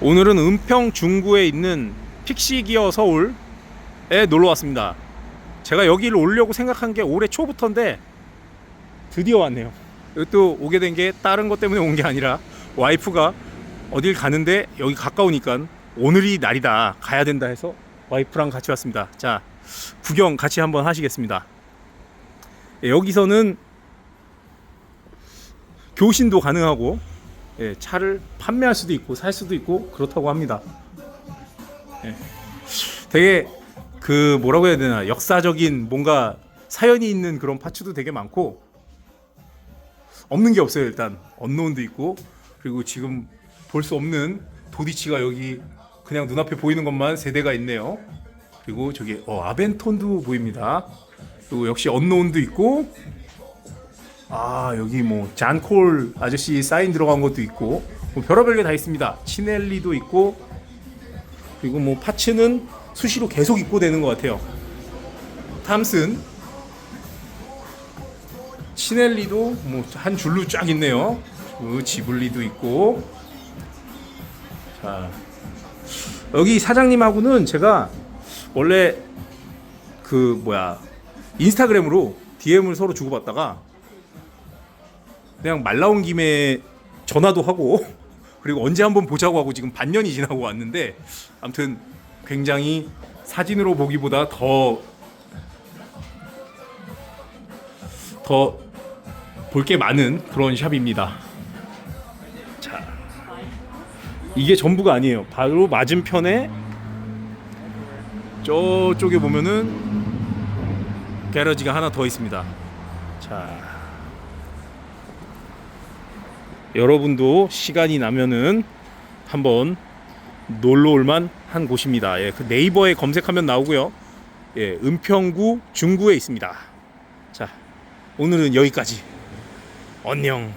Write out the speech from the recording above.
오늘은 은평 중구에 있는 픽시기어 서울에 놀러 왔습니다. 제가 여기를 오려고 생각한 게 올해 초부터인데 드디어 왔네요. 또 오게 된 게 다른 것 때문에 온 게 아니라 와이프가 어딜 가는데 여기 가까우니까 오늘이 날이다 가야 된다 해서 와이프랑 같이 왔습니다. 자 구경 같이 한번 하시겠습니다. 예, 여기서는 교신도 가능하고 예, 차를 판매할 수도 있고 살 수도 있고 그렇다고 합니다. 예. 되게 그 뭐라고 해야 되나 역사적인 뭔가 사연이 있는 그런 파츠도 되게 많고 없는 게 없어요 일단 언노운도 있고 그리고 지금 볼 수 없는 도디치가 여기 그냥 눈앞에 보이는 것만 세 대가 있네요. 그리고 저기 어 아벤톤도 보입니다. 그리고 역시 언노운도 있고 아 여기 뭐 잔콜 아저씨 사인 들어간 것도 있고 뭐 별의별 게 다 있습니다. 치넬리도 있고 그리고 뭐 파츠는 수시로 계속 입고 되는 것 같아요. 탐슨 치넬리도 뭐 한 줄로 쫙 있네요. 그 지블리도 있고 자 여기 사장님하고는 제가 원래 그 뭐야 인스타그램으로 DM을 서로 주고받다가 그냥 말 나온 김에 전화도 하고 그리고 언제 한번 보자고 하고 지금 반년이 지나고 왔는데 아무튼 굉장히 사진으로 보기보다 더 더 볼 게 많은 그런 샵입니다. 자, 이게 전부가 아니에요. 바로 맞은편에 저쪽에 보면은 게러지가 하나 더 있습니다. 자, 여러분도 시간이 나면은 한번 놀러 올만 한 곳입니다. 예, 그 네이버에 검색하면 나오고요. 예, 은평구 중구에 있습니다. 자, 오늘은 여기까지. 안녕.